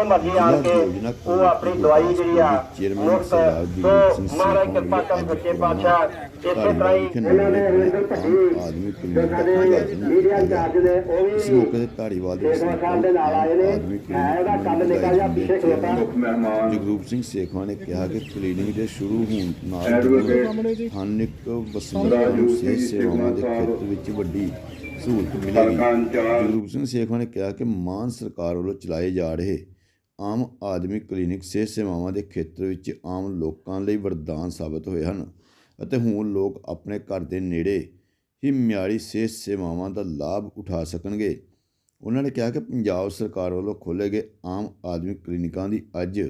ਜਦੋਂ ਮਰਜ਼ੀ ਆਣ ਕੇ ਉਹ ਆਪਣੀ ਦਵਾਈ ਜਿਹੜੀ ਆ ਮੁਫਤ ਸੋ ਮਹਾਰਾਜ ਕਿਰਪਾ ਕਰਨ ਸੱਚੇ ਪਾਤਸ਼ਾਹ ਇਸੇ ਤਰ੍ਹਾਂ ਹੀ ਇਹਨਾਂ ਦੇ ਰਿੰਦਰ ਭੱਟੀ ਸਾਡੇ ਮੀਡੀਆ ਇੰਚਾਰਜ ਨੇ ਉਹ ਵੀ ਇਸ ਮੌਕੇ ਤੇ ਧਾਰੀਵਾਲ ਦੇ ਸੇਖਵਾਂ ਸਾਹਿਬ ਦੇ ਨਾਲ ਆਏ ਨੇ। ਆਦਮੀ ਹੈ ਇਹਦਾ ਕੱਲ ਨਿਕਾ ਜਿਹਾ ਪਿੱਛੇ ਖਲੋਤਾ। ਜਗਰੂਪ ਸਿੰਘ ਸੇਖਵਾਂ ਨੇ ਕਿਹਾ ਕਿ ਕਲੀਨਿਕ ਦੇ ਸ਼ੁਰੂ ਹੋਣ ਨਾਲ ਸਥਾਨਿਕ ਵਸਨੀਕਾਂ ਨੂੰ ਸਿਹਤ ਸੇਵਾਵਾਂ ਦੇ ਖੇਤਰ ਵਿੱਚ ਵੱਡੀ ਸਹੂਲਤ ਮਿਲੇਗੀ ਜਗਰੂਪ ਸਿੰਘ ਸੇਖਵਾਂ ਨੇ ਕਿਹਾ ਕਿ ਮਾਨ ਸਰਕਾਰ ਵੱਲੋਂ ਚਲਾਏ ਜਾ ਰਹੇ ਆਮ ਆਦਮੀ ਕਲੀਨਿਕ ਸਿਹਤ ਸੇਵਾਵਾਂ ਦੇ ਖੇਤਰ ਵਿੱਚ ਆਮ ਲੋਕਾਂ ਲਈ ਵਰਦਾਨ ਸਾਬਤ ਹੋਏ ਹਨ ਅਤੇ ਹੁਣ ਲੋਕ ਆਪਣੇ ਘਰ ਦੇ ਨੇੜੇ ਹੀ ਮਿਆਰੀ ਸਿਹਤ ਸੇਵਾਵਾਂ ਦਾ ਲਾਭ ਉਠਾ ਸਕਣਗੇ। ਉਹਨਾਂ ਨੇ ਕਿਹਾ ਕਿ ਪੰਜਾਬ ਸਰਕਾਰ ਵੱਲੋਂ ਖੋਲ੍ਹੇ ਗਏ ਆਮ ਆਦਮੀ ਕਲੀਨਿਕਾਂ ਦੀ ਅੱਜ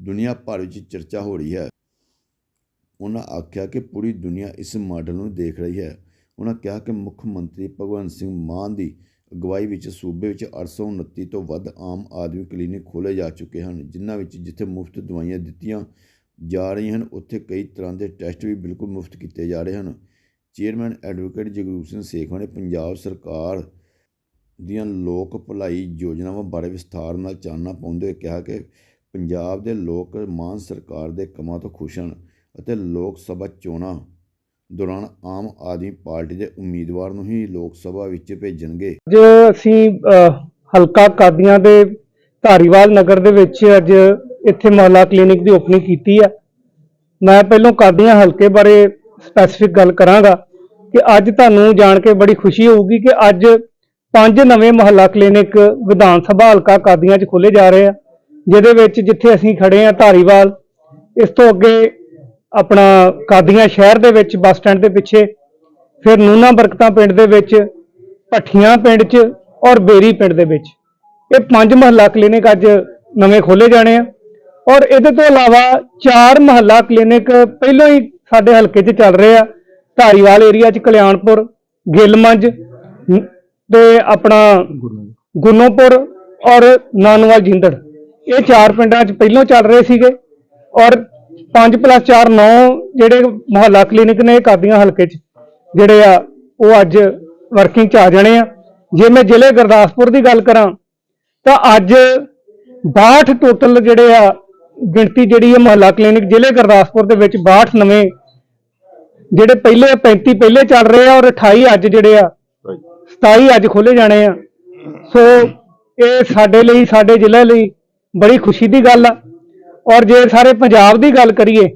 ਦੁਨੀਆ ਭਰ ਵਿੱਚ ਚਰਚਾ ਹੋ ਰਹੀ ਹੈ। ਉਹਨਾਂ ਆਖਿਆ ਕਿ ਪੂਰੀ ਦੁਨੀਆ ਇਸ ਮਾਡਲ ਨੂੰ ਦੇਖ ਰਹੀ ਹੈ। ਉਹਨਾਂ ਕਿਹਾ ਕਿ ਮੁੱਖ ਮੰਤਰੀ ਭਗਵੰਤ ਸਿੰਘ ਮਾਨ ਦੀ ਅਗਵਾਈ ਵਿੱਚ ਸੂਬੇ ਵਿੱਚ 829 ਤੋਂ ਵੱਧ ਆਮ ਆਦਮੀ ਕਲੀਨਿਕ ਖੋਲ੍ਹੇ ਜਾ ਚੁੱਕੇ ਹਨ, ਜਿਨ੍ਹਾਂ ਵਿੱਚ ਜਿੱਥੇ ਮੁਫਤ ਦਵਾਈਆਂ ਦਿੱਤੀਆਂ ਜਾ ਰਹੀਆਂ ਹਨ, ਉੱਥੇ ਕਈ ਤਰ੍ਹਾਂ ਦੇ ਟੈਸਟ ਵੀ ਬਿਲਕੁਲ ਮੁਫਤ ਕੀਤੇ ਜਾ ਰਹੇ ਹਨ। ਚੇਅਰਮੈਨ ਐਡਵੋਕੇਟ ਜਗਰੂਪ ਸਿੰਘ ਸੇਖਵਾਂ ਨੇ ਪੰਜਾਬ ਸਰਕਾਰ ਦੀਆਂ ਲੋਕ ਭਲਾਈ ਯੋਜਨਾਵਾਂ ਬਾਰੇ ਵਿਸਥਾਰ ਨਾਲ ਚਾਨਣਾ ਪਾਉਂਦੇ ਹੋਏ ਕਿਹਾ ਕਿ ਪੰਜਾਬ ਦੇ ਲੋਕ ਮਾਨ ਸਰਕਾਰ ਦੇ ਕੰਮਾਂ ਤੋਂ ਖੁਸ਼ ਹਨ ਅਤੇ ਲੋਕ ਸਭਾ ਚੋਣਾਂ ਦੌਰਾਨ ਆਮ ਆਦਮੀ ਪਾਰਟੀ ਦੇ ਉਮੀਦਵਾਰ ਨੂੰ ਹੀ ਲੋਕ ਸਭਾ ਵਿੱਚ ਭੇਜਣਗੇ। ਅੱਜ ਅਸੀਂ ਹਲਕਾ ਕਾਦੀਆਂ ਦੇ ਧਾਰੀਵਾਲ ਨਗਰ ਦੇ ਵਿੱਚ ਅੱਜ ਇੱਥੇ ਮਹੱਲਾ ਕਲੀਨਿਕ ਦੀ ਓਪਨਿੰਗ ਕੀਤੀ ਆ। ਮੈਂ ਪਹਿਲਾਂ ਕਾਦੀਆਂ ਹਲਕੇ ਬਾਰੇ ਸਪੈਸੀਫਿਕ ਗੱਲ ਕਰਾਂਗਾ ਕਿ ਅੱਜ ਤੁਹਾਨੂੰ ਜਾਣ ਕੇ ਬੜੀ ਖੁਸ਼ੀ ਹੋਊਗੀ ਕਿ ਅੱਜ ਪੰਜ ਨਵੇਂ ਮਹੱਲਾ ਕਲੀਨਿਕ ਵਿਧਾਨ ਸਭਾ ਹਲਕਾ ਕਾਦੀਆਂ 'ਚ ਖੋਲੇ ਜਾ ਰਹੇ ਆ, ਜਿਹਦੇ ਵਿੱਚ ਜਿੱਥੇ ਅਸੀਂ ਖੜੇ ਆ ਧਾਰੀਵਾਲ, ਇਸ ਤੋਂ ਅੱਗੇ ਆਪਣਾ ਕਾਦੀਆਂ ਸ਼ਹਿਰ ਦੇ ਵਿੱਚ ਬੱਸ ਸਟੈਂਡ ਦੇ ਪਿੱਛੇ, ਫਿਰ ਨੂਨਾ ਬਰਕਤਾਂ ਪਿੰਡ ਦੇ ਵਿੱਚ, ਭੱਠੀਆਂ ਪਿੰਡ 'ਚ ਔਰ ਬੇਰੀ ਪਿੰਡ ਦੇ ਵਿੱਚ। ਇਹ ਪੰਜ ਮਹੱਲਾ ਕਲੀਨਿਕ ਅੱਜ ਨਵੇਂ ਖੋਲੇ ਜਾਣੇ ਆ। ਔਰ ਇਹਦੇ ਤੋਂ ਇਲਾਵਾ ਚਾਰ ਮਹੱਲਾ ਕਲੀਨਿਕ ਪਹਿਲਾਂ ਹੀ ਸਾਡੇ ਹਲਕੇ 'ਚ ਚੱਲ ਰਹੇ ਆ। ਧਾਰੀਵਾਲ ਏਰੀਆ 'ਚ ਕਲਿਆਣਪੁਰ, ਗਿੱਲਮੰਜ, ਨ- ਤੇ ਆਪਣਾ ਗੁੰਨੋਪੁਰ ਔਰ ਨਾਨਵਾਲ ਜਿੰਦੜ। ਇਹ ਚਾਰ ਪਿੰਡਾਂ 'ਚ ਪਹਿਲਾਂ ਚੱਲ ਰਹੇ ਸੀਗੇ। ਔਰ 5 4 9 ਜਿਹੜੇ ਮੁਹੱਲਾ ਕਲੀਨਿਕ ਨੇ ਕਾਦੀਆਂ ਹਲਕੇ 'ਚ ਜਿਹੜੇ ਆ ਉਹ ਅੱਜ ਵਰਕਿੰਗ 'ਚ ਆ ਜਾਣੇ ਆ। ਜੇ ਮੈਂ ਜ਼ਿਲ੍ਹੇ ਗੁਰਦਾਸਪੁਰ ਦੀ ਗੱਲ ਕਰਾਂ ਤਾਂ ਅੱਜ 62 ਟੋਟਲ ਜਿਹੜੇ ਆ ਗਿਣਤੀ ਜਿਹੜੀ ਹੈ ਮੁਹੱਲਾ ਕਲੀਨਿਕ ਜ਼ਿਲ੍ਹੇ ਗੁਰਦਾਸਪੁਰ ਦੇ ਵਿੱਚ 62 ਨਵੇਂ ਜਿਹੜੇ ਪਹਿਲੇ 35 ਪਹਿਲੇ ਚੱਲ ਰਹੇ ਆ ਔਰ 28 ਅੱਜ ਜਿਹੜੇ ਆ 27 ਅੱਜ ਖੋਲੇ ਜਾਣੇ ਆ। ਸੋ ਇਹ ਸਾਡੇ ਲਈ ਸਾਡੇ ਜ਼ਿਲ੍ਹੇ ਲਈ ਬੜੀ ਖੁਸ਼ੀ ਦੀ ਗੱਲ ਆ। ਔਰ ਜੇ ਸਾਰੇ ਪੰਜਾਬ ਦੀ ਗੱਲ ਕਰੀਏ,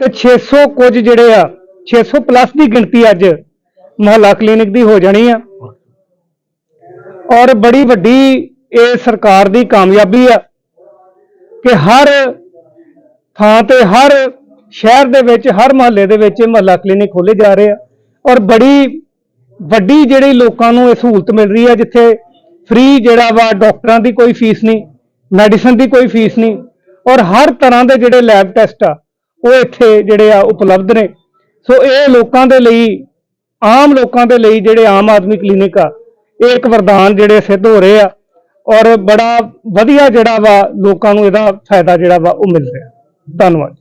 ਤੇ 600 ਕੁਝ ਜਿਹੜੇ ਆ 600 ਪਲੱਸ ਦੀ ਗਿਣਤੀ ਅੱਜ ਮੁਹੱਲਾ ਕਲੀਨਿਕ ਦੀ ਹੋ ਜਾਣੀ ਆ। ਔਰ ਬੜੀ ਵੱਡੀ ਇਹ ਸਰਕਾਰ ਦੀ ਕਾਮਯਾਬੀ ਆ ਕਿ ਹਰ ਥਾਂ ਤੇ, ਹਰ ਸ਼ਹਿਰ ਦੇ ਵਿੱਚ, ਹਰ ਮੁਹੱਲੇ ਦੇ ਵਿੱਚ ਮੁਹੱਲਾ ਕਲੀਨਿਕ ਖੋਲੇ ਜਾ ਰਹੇ ਆ। ਔਰ ਬੜੀ ਵੱਡੀ ਜਿਹੜੀ ਲੋਕਾਂ ਨੂੰ ਇਹ ਸਹੂਲਤ ਮਿਲ ਰਹੀ ਹੈ ਜਿੱਥੇ ਫ੍ਰੀ ਜਿਹੜਾ ਵਾ, ਡਾਕਟਰਾਂ ਦੀ ਕੋਈ ਫੀਸ ਨਹੀਂ ਮੈਡੀਸਨ ਦੀ ਕੋਈ ਫੀਸ ਨਹੀਂ ਔਰ ਹਰ ਤਰ੍ਹਾਂ ਦੇ ਜਿਹੜੇ ਲੈਬ ਟੈਸਟ ਆ, ਉਹ ਇੱਥੇ ਜਿਹੜੇ ਆ ਉਪਲਬਧ ਨੇ। ਸੋ ਇਹ ਲੋਕਾਂ ਦੇ ਲਈ, ਆਮ ਲੋਕਾਂ ਦੇ ਲਈ ਜਿਹੜੇ ਆਮ ਆਦਮੀ ਕਲੀਨਿਕ ਆ, ਇਹ ਇੱਕ ਵਰਦਾਨ ਜਿਹੜੇ ਸਿੱਧ ਹੋ ਰਹੇ ਆ ਔਰ ਬੜਾ ਵਧੀਆ ਜਿਹੜਾ ਵਾ ਲੋਕਾਂ ਨੂੰ ਇਹਦਾ ਫਾਇਦਾ ਜਿਹੜਾ ਵਾ ਉਹ ਮਿਲ ਰਿਹਾ। ਧੰਨਵਾਦ।